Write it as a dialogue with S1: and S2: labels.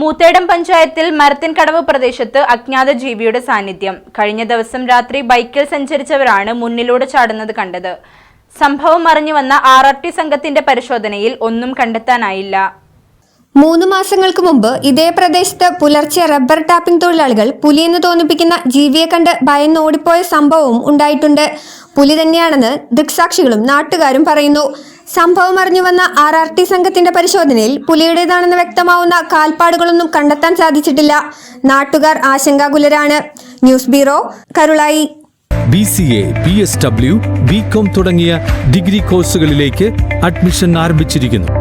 S1: Moothedam പഞ്ചായത്തിൽ മരത്തിൻകടവ് പ്രദേശത്ത് അജ്ഞാത ജീവിയുടെ സാന്നിധ്യം. കഴിഞ്ഞ ദിവസം രാത്രി ബൈക്കിൽ സഞ്ചരിച്ചവരാണ് മുന്നിലൂടെ ചാടുന്നത് കണ്ടത്. സംഭവം അറിഞ്ഞു വന്ന ആർ ആർ ടി സംഘത്തിന്റെ പരിശോധനയിൽ ഒന്നും കണ്ടെത്താനായില്ല.
S2: മൂന്ന് മാസങ്ങൾക്ക് മുമ്പ് ഇതേ പ്രദേശത്ത് പുലർച്ചെ റബ്ബർ ടാപ്പിംഗ് തൊഴിലാളികൾ പുലിയെന്ന് തോന്നിപ്പിക്കുന്ന ജീവിയെ കണ്ട് ഭയന്ന് ഓടിപ്പോയ സംഭവവും ഉണ്ടായിട്ടുണ്ട്. പുലി തന്നെയാണെന്ന് ദൃക്സാക്ഷികളും നാട്ടുകാരും പറയുന്നു. സംഭവം അറിഞ്ഞു വന്ന ആർ ആർ ടി സംഘത്തിന്റെ പരിശോധനയിൽ പുലിയുടേതാണെന്ന് വ്യക്തമാവുന്ന കാൽപ്പാടുകളൊന്നും കണ്ടെത്താൻ സാധിച്ചിട്ടില്ല. നാട്ടുകാർ ആശങ്കാകുലരാണ്. News bureau Karulai.
S3: B C A B S W B com തുടങ്ങിയ ഡിഗ്രി കോഴ്സുകളിലേക്ക് അഡ്മിഷൻ ആരംഭിച്ചിരിക്കുന്നു.